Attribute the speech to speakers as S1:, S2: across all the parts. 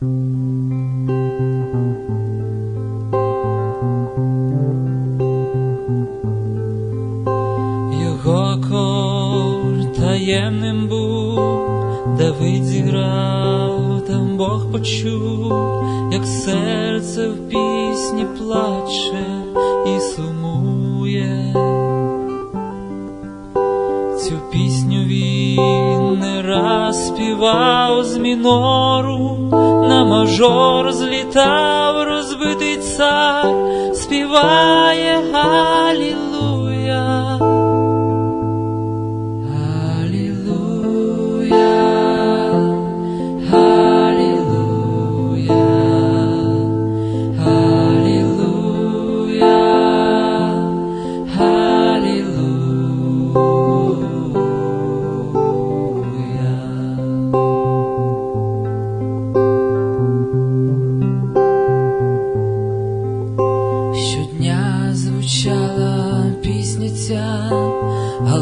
S1: Його кор таємним був, Давид зіграв, там Бог почув, як серце в пісні плаче і сумує. Цю пісню він не раз співав з мінору, на мажор злітав розбитий цар, співає Галілуя.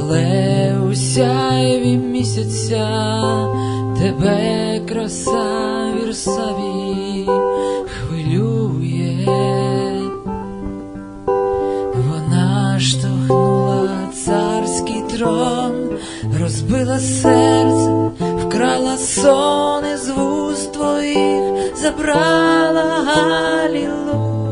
S1: Але у сяйві місяця тебе краса вірсаві хвилює. Вона штовхнула царський трон, розбила серце, вкрала сон із вуст твоїх, забрала Галілуя.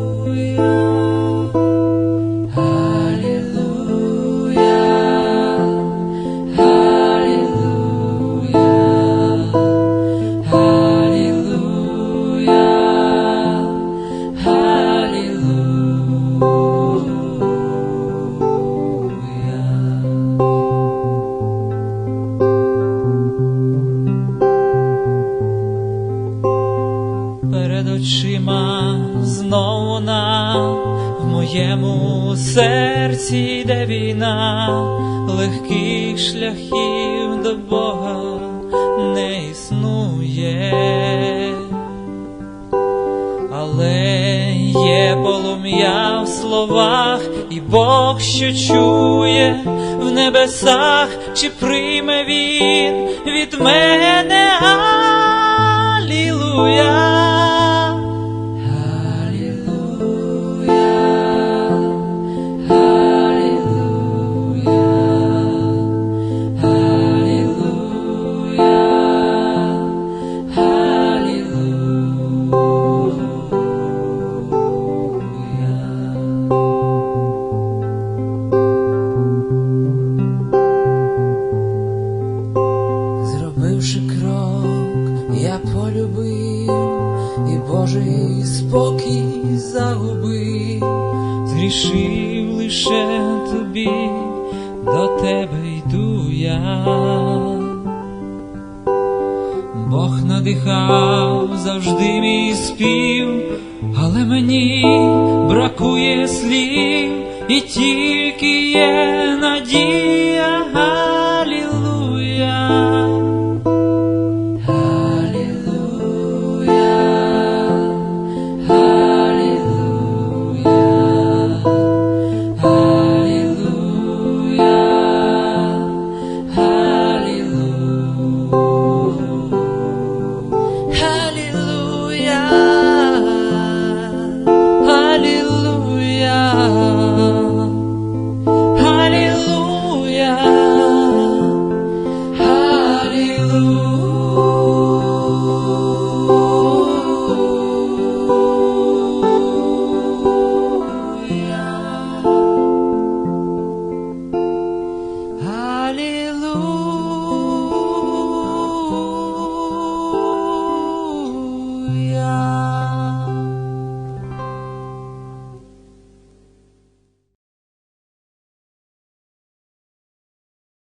S1: Очима знов вона в моєму серці йде війна, легких шляхів до Бога не існує, але є полум'я в словах, і Бог, що чує в небесах, чи прийме він від мене. Алілуя. Божий спокій загубив, зрішив лише тобі, до тебе йду я. Бог надихав завжди мій спів, але мені бракує слів, і тільки є надія.